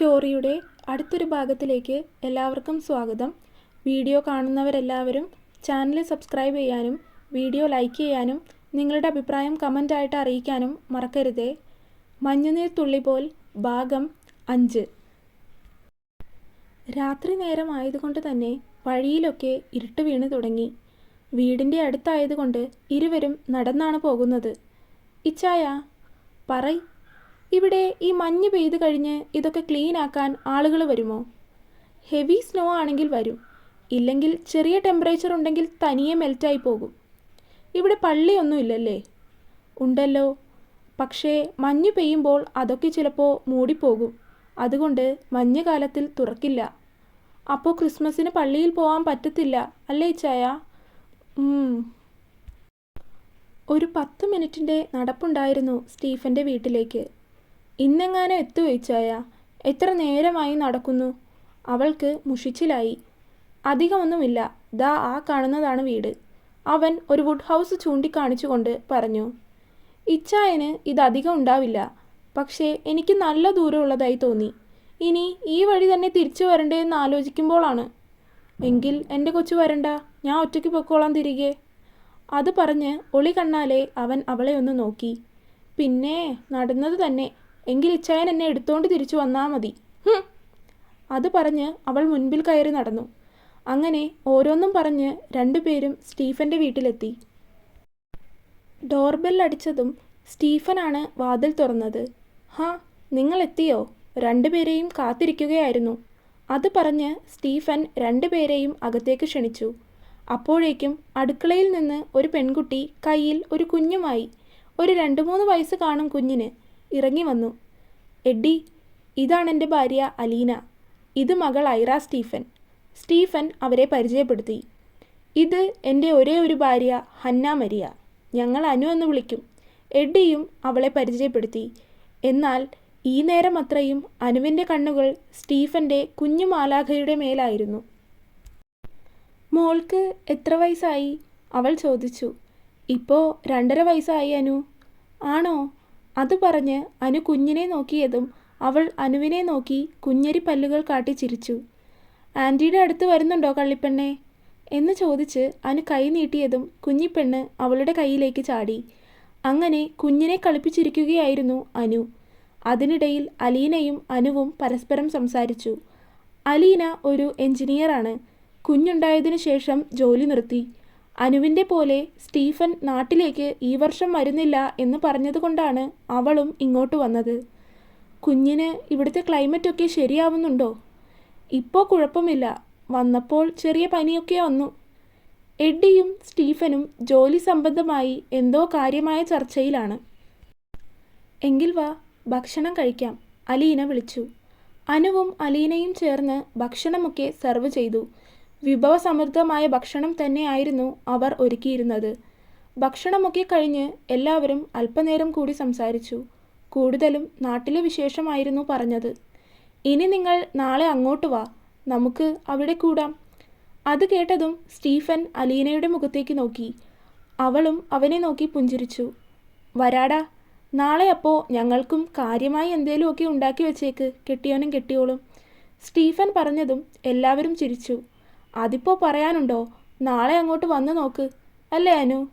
സ്റ്റോറിയുടെ അടുത്തൊരു ഭാഗത്തിലേക്ക് എല്ലാവർക്കും സ്വാഗതം. വീഡിയോ കാണുന്നവരെല്ലാവരും ചാനൽ സബ്സ്ക്രൈബ് ചെയ്യാനും വീഡിയോ ലൈക്ക് ചെയ്യാനും നിങ്ങളുടെ അഭിപ്രായം കമന്റായിട്ട് അറിയിക്കാനും മറക്കരുതേ. മഞ്ഞുനീർ തുള്ളി പോൽ ഭാഗം അഞ്ച്. രാത്രി നേരമായതുകൊണ്ട് തന്നെ വഴിയിലൊക്കെ ഇരുട്ട് വീണ് തുടങ്ങി. വീടിന്റെ അടുത്തായതുകൊണ്ട് ഇരുവരും നടന്നാണ് പോകുന്നത്. ഇച്ചായ പറയ്. ഇവിടെ ഈ മഞ്ഞ് പെയ്ത് കഴിഞ്ഞ് ഇതൊക്കെ ക്ലീൻ ആക്കാൻ ആളുകൾ വരുമോ? ഹെവി സ്നോ ആണെങ്കിൽ വരും. ഇല്ലെങ്കിൽ ചെറിയ ടെമ്പറേച്ചർ ഉണ്ടെങ്കിൽ തനിയെ മെൽറ്റായി പോകും. ഇവിടെ പള്ളിയൊന്നുമില്ലല്ലേ ഉണ്ടല്ലോ. പക്ഷേ മഞ്ഞ് പെയ്യുമ്പോൾ അതൊക്കെ ചിലപ്പോൾ മൂടിപ്പോകും. അതുകൊണ്ട് മഞ്ഞുകാലത്തിൽ തുറക്കില്ല. അപ്പോൾ ക്രിസ്മസിന് പള്ളിയിൽ പോകാൻ പറ്റത്തില്ല അല്ലേ ചായ? ഒരു പത്ത് മിനിറ്റിന്റെ നടപ്പുണ്ടായിരുന്നു സ്റ്റീഫന്റെ വീട്ടിലേക്ക്. ഇന്നെങ്ങാനും എത്തു വെച്ചായ? എത്ര നേരമായി നടക്കുന്നു? അവൾക്ക് മുഷിച്ചിലായി. അധികമൊന്നുമില്ല. ദാ ആ കാണുന്നതാണ് വീട്. അവൻ ഒരു വുഡ് ഹൗസ് ചൂണ്ടിക്കാണിച്ചുകൊണ്ട് പറഞ്ഞു. ഇച്ചായന് ഇതധികം ഉണ്ടാവില്ല. പക്ഷേ എനിക്ക് നല്ല ദൂരമുള്ളതായി തോന്നി. ഇനി ഈ വഴി തന്നെ തിരിച്ചു വരണ്ടേ എന്ന് ആലോചിക്കുമ്പോഴാണ്. എങ്കിൽ എന്റെ കൊച്ചു വരണ്ട. ഞാൻ ഒറ്റയ്ക്ക് പൊക്കോളാം തിരികെ. അത് പറഞ്ഞ് ഒളി കണ്ണാലേ അവൻ അവളെ ഒന്ന് നോക്കി. പിന്നെ നടന്നത് തന്നെ. എങ്കിൽ ഇച്ചായൻ എന്നെ എടുത്തോണ്ട് തിരിച്ചു വന്നാൽ മതി. അത് പറഞ്ഞ് അവൾ മുൻപിൽ കയറി നടന്നു. അങ്ങനെ ഓരോന്നും പറഞ്ഞ് രണ്ടുപേരും സ്റ്റീഫന്റെ വീട്ടിലെത്തി. ഡോർബെൽ അടിച്ചതും സ്റ്റീഫനാണ് വാതിൽ തുറന്നത്. ഹാ നിങ്ങൾ എത്തിയോ രണ്ടുപേരെയും കാത്തിരിക്കുകയായിരുന്നു. അത് പറഞ്ഞ് സ്റ്റീഫൻ രണ്ടുപേരെയും അകത്തേക്ക് ക്ഷണിച്ചു. അപ്പോഴേക്കും അടുക്കളയിൽ നിന്ന് ഒരു പെൺകുട്ടി കയ്യിൽ ഒരു കുഞ്ഞുമായി ഒരു രണ്ട് മൂന്ന് വയസ്സ് കാണും കുഞ്ഞിന് ഇറങ്ങി വന്നു. എഡ്ഡി ഇതാണ് എന്റെ ഭാര്യ അലീന. ഇത് മകൾ ഐറ സ്റ്റീഫൻ. സ്റ്റീഫൻ അവരെ പരിചയപ്പെടുത്തി. ഇത് എന്റെ ഒരേ ഒരു ഭാര്യ ഹന്ന മരിയ. ഞങ്ങൾ അനു എന്ന് വിളിക്കും. എഡ്ഡിയും അവളെ പരിചയപ്പെടുത്തി. എന്നാൽ ഈ നേരം അത്രയും അനുവിന്റെ കണ്ണുകൾ സ്റ്റീഫന്റെ കുഞ്ഞു മാലാഖയുടെ മേലായിരുന്നു. മോൾക്ക് എത്ര വയസ്സായി? അവൾ ചോദിച്ചു. ഇപ്പോൾ രണ്ടര വയസ്സായി അനു. ആണോ? അത് പറഞ്ഞ് അനു കുഞ്ഞിനെ നോക്കിയതും അവൾ അനുവിനെ നോക്കി കുഞ്ഞരി പല്ലുകൾ കാട്ടി ചിരിച്ചു. ആന്റിയുടെ അടുത്ത് വരുന്നുണ്ടോ കള്ളിപ്പെണ്ണെ? എന്ന് ചോദിച്ച് അനു കൈ നീട്ടിയതും കുഞ്ഞിപ്പെണ്ണ് അവളുടെ കൈയിലേക്ക് ചാടി. അങ്ങനെ കുഞ്ഞിനെ കളിപ്പിച്ചിരിക്കുകയായിരുന്നു അനു. അതിനിടയിൽ അലീനയും അനുവും പരസ്പരം സംസാരിച്ചു. അലീന ഒരു എഞ്ചിനീയറാണ്. കുഞ്ഞുണ്ടായതിനു ശേഷം ജോലി നിർത്തി. അനുവിന്റെ പോലെ സ്റ്റീഫൻ നാട്ടിലേക്ക് ഈ വർഷം വരുന്നില്ല എന്ന് പറഞ്ഞതുകൊണ്ടാണ് അവളും ഇങ്ങോട്ട് വന്നത്. കുഞ്ഞിന് ഇവിടുത്തെ ക്ലൈമറ്റൊക്കെ ശരിയാവുന്നുണ്ടോ? ഇപ്പോൾ കുഴപ്പമില്ല. വന്നപ്പോൾ ചെറിയ പനിയൊക്കെ വന്നു. എഡ്ഡിയും സ്റ്റീഫനും ജോലി സംബന്ധമായി എന്തോ കാര്യമായ ചർച്ചയിലാണ്. എങ്കിൽ വാ ഭക്ഷണം കഴിക്കാം. അലീന വിളിച്ചു. അനുവും അലീനയും ചേർന്ന് ഭക്ഷണമൊക്കെ സെർവ് ചെയ്തു. വിഭവസമൃദ്ധമായ ഭക്ഷണം തന്നെയായിരുന്നു അവർ ഒരുക്കിയിരുന്നത്. ഭക്ഷണമൊക്കെ കഴിഞ്ഞ് എല്ലാവരും അല്പനേരം കൂടി സംസാരിച്ചു. കൂടുതലും നാട്ടിലെ വിശേഷമായിരുന്നു പറഞ്ഞത്. ഇനി നിങ്ങൾ നാളെ അങ്ങോട്ട് വാ. നമുക്ക് അവിടെ കൂടാം. അത് കേട്ടതും സ്റ്റീഫൻ അലീനയുടെ മുഖത്തേക്ക് നോക്കി. അവളും അവനെ നോക്കി പുഞ്ചിരിച്ചു. വരാടാ നാളെ അപ്പോൾ ഞങ്ങൾക്കും കാര്യമായി എന്തേലുമൊക്കെ ഉണ്ടാക്കി വെച്ചേക്ക് കെട്ടിയോനും കെട്ടിയോളും. സ്റ്റീഫൻ പറഞ്ഞതും എല്ലാവരും ചിരിച്ചു. അതിപ്പോൾ പറയാനുണ്ടോ? നാളെ അങ്ങോട്ട് വന്നു നോക്ക്. അല്ലേ അനു?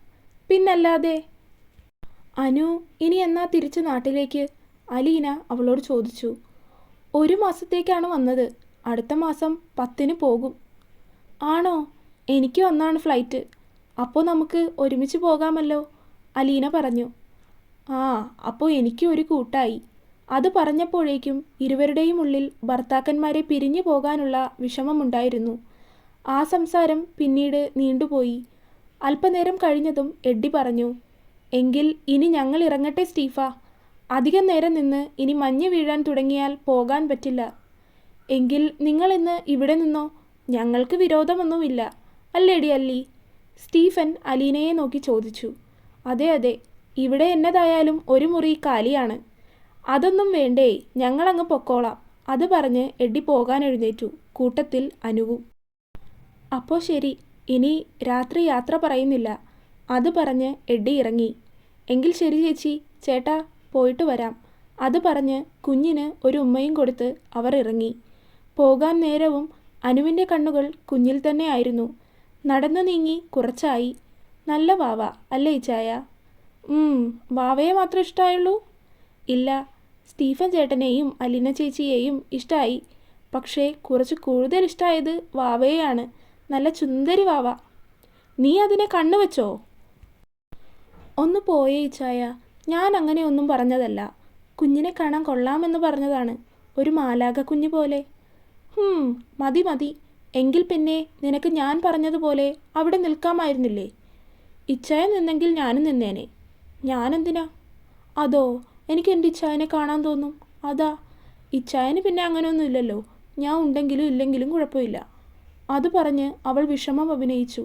പിന്നല്ലാതെ. അനു ഇനി എന്നാ തിരിച്ച് നാട്ടിലേക്ക്? അലീന അവളോട് ചോദിച്ചു. ഒരു മാസത്തേക്കാണ് വന്നത്. അടുത്ത മാസം പത്തിന് പോകും. ആണോ? എനിക്ക് ഒന്നാണ് ഫ്ലൈറ്റ്. അപ്പോൾ നമുക്ക് ഒരുമിച്ച് പോകാമല്ലോ? അലീന പറഞ്ഞു. ആ അപ്പോൾ എനിക്ക് ഒരു കൂട്ടായി. അത് പറഞ്ഞപ്പോഴേക്കും ഇരുവരുടെയും ഉള്ളിൽ ഭർത്താക്കന്മാരെ പിരിഞ്ഞു പോകാനുള്ള വിഷമമുണ്ടായിരുന്നു. ആ സംസാരം പിന്നീട് നീണ്ടുപോയി. അല്പനേരം കഴിഞ്ഞതും എഡ്ഡി പറഞ്ഞു എങ്കിൽ ഇനി ഞങ്ങൾ ഇറങ്ങട്ടെ സ്റ്റീഫ. അധികം നേരം നിന്ന് ഇനി മഞ്ഞ് വീഴാൻ തുടങ്ങിയാൽ പോകാൻ പറ്റില്ല. എങ്കിൽ നിങ്ങൾ ഇന്ന് ഇവിടെ നിന്നോ? ഞങ്ങൾക്ക് വിരോധമൊന്നുമില്ല. അല്ലേടി അല്ലി? സ്റ്റീഫൻ അലീനയെ നോക്കി ചോദിച്ചു അതെ അതെ. ഇവിടെ എന്നതായാലും ഒരു മുറി കാലിയാണ്. അതൊന്നും വേണ്ടേ ഞങ്ങളങ്ങ് പൊക്കോളാം. അത് പറഞ്ഞ് എഡ്ഡി പോകാൻ എഴുന്നേറ്റു. കൂട്ടത്തിൽ അനുവും അപ്പോൾ ശരി ഇനി രാത്രി യാത്ര പറയുന്നില്ല. അത് പറഞ്ഞ് എഡ്ഡി ഇറങ്ങി. എങ്കിൽ ശരി ചേച്ചി ചേട്ടാ പോയിട്ട് വരാം. അത് പറഞ്ഞ് കുഞ്ഞിന് ഒരു ഉമ്മയും കൊടുത്ത് അവർ ഇറങ്ങി. പോകാൻ നേരവും അനുവിന്റെ കണ്ണുകൾ കുഞ്ഞിൽ തന്നെ ആയിരുന്നു. നടന്നു നീങ്ങി കുറച്ചായി. നല്ല വാവ അല്ലേ ഇച്ചായ വാവയെ മാത്രം ഇഷ്ടമായുള്ളൂ ഇല്ല സ്റ്റീഫൻ ചേട്ടനെയും അലിന ചേച്ചിയെയും ഇഷ്ടമായി പക്ഷേ കുറച്ച് കൂടുതൽ ഇഷ്ടമായത് വാവയെയാണ്. നല്ല ചുന്ദരി വാവ. നീ അതിനെ കണ്ണു വെച്ചോ? ഒന്ന് പോയേ ഇച്ചായ ഞാൻ അങ്ങനെ ഒന്നും പറഞ്ഞതല്ല. കുഞ്ഞിനെ കാണാൻ കൊള്ളാമെന്ന് പറഞ്ഞതാണ്. ഒരു മാലാക കുഞ്ഞു പോലെ. ഹും മതി മതി. എങ്കിൽ പിന്നെ നിനക്ക് ഞാൻ പറഞ്ഞതുപോലെ അവിടെ നിൽക്കാമായിരുന്നില്ലേ? ഇച്ചായ നിന്നെങ്കിൽ ഞാനും നിന്നേനെ. ഞാനെന്തിനാ? അതോ എനിക്ക് എന്റെ ഇച്ചായനെ കാണാൻ തോന്നും? അതാ. ഇച്ചായന് പിന്നെ അങ്ങനെയൊന്നും ഇല്ലല്ലോ ഞാൻ ഉണ്ടെങ്കിലും ഇല്ലെങ്കിലും കുഴപ്പമില്ല. അത് പറഞ്ഞ് അവൾ വിഷമം അഭിനയിച്ചു.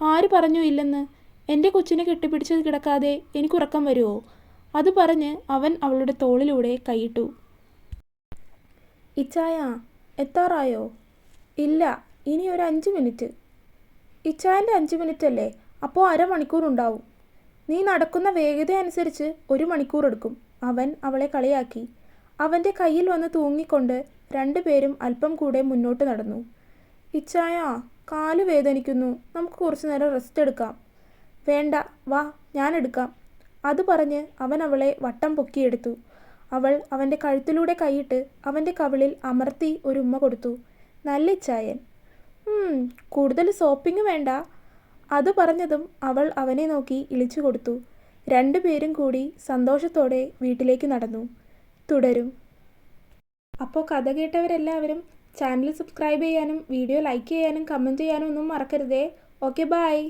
ആര് പറഞ്ഞു ഇല്ലെന്ന്? എന്റെ കൊച്ചിനെ കെട്ടിപ്പിടിച്ച് കിടക്കാതെ എനിക്ക് ഉറക്കം വരുമോ അത് പറഞ്ഞ് അവൻ അവളുടെ തോളിലൂടെ കൈയിട്ടു. ഇച്ചായ എത്താറായോ? ഇല്ല ഇനി ഒരു അഞ്ച് മിനിറ്റ്. ഇച്ചായന്റെ അഞ്ച് മിനിറ്റ് അല്ലേ അപ്പോൾ അരമണിക്കൂർ ഉണ്ടാവും. നീ നടക്കുന്ന വേഗത അനുസരിച്ച് ഒരു മണിക്കൂർ എടുക്കും. അവൻ അവളെ കളിയാക്കി. അവന്റെ കയ്യിൽ വന്ന് തൂങ്ങിക്കൊണ്ട് രണ്ടുപേരും അല്പം കൂടെ മുന്നോട്ട് നടന്നു. ഇച്ചായ കാൽ വേദനിക്കുന്നു. നമുക്ക് കുറച്ചു നേരം റെസ്റ്റ് എടുക്കാം. വേണ്ട വാ ഞാൻ എടുക്കാം. അത് പറഞ്ഞ് അവൻ അവളെ വട്ടം പൊക്കിയെടുത്തു. അവൾ അവന്റെ കഴുത്തിലൂടെ കൈയിട്ട് അവന്റെ കവിളിൽ അമർത്തി ഒരു ഉമ്മ കൊടുത്തു. നല്ല ഇച്ചായൻ. "ഉം, കൂടുതൽ സോപ്പിങ് വേണ്ട. അത് പറഞ്ഞതും അവൾ അവനെ നോക്കി ഇളിച്ചു കൊടുത്തു. രണ്ടുപേരും കൂടി സന്തോഷത്തോടെ വീട്ടിലേക്ക് നടന്നു. തുടരും. അപ്പോൾ കഥ കേട്ടവരെല്ലാവരും ചാനൽ സബ്സ്ക്രൈബ് ചെയ്യാനും വീഡിയോ ലൈക്ക് ചെയ്യാനും കമന്റ് ചെയ്യാനും ഒന്നും മറക്കരുതേ. Okay bye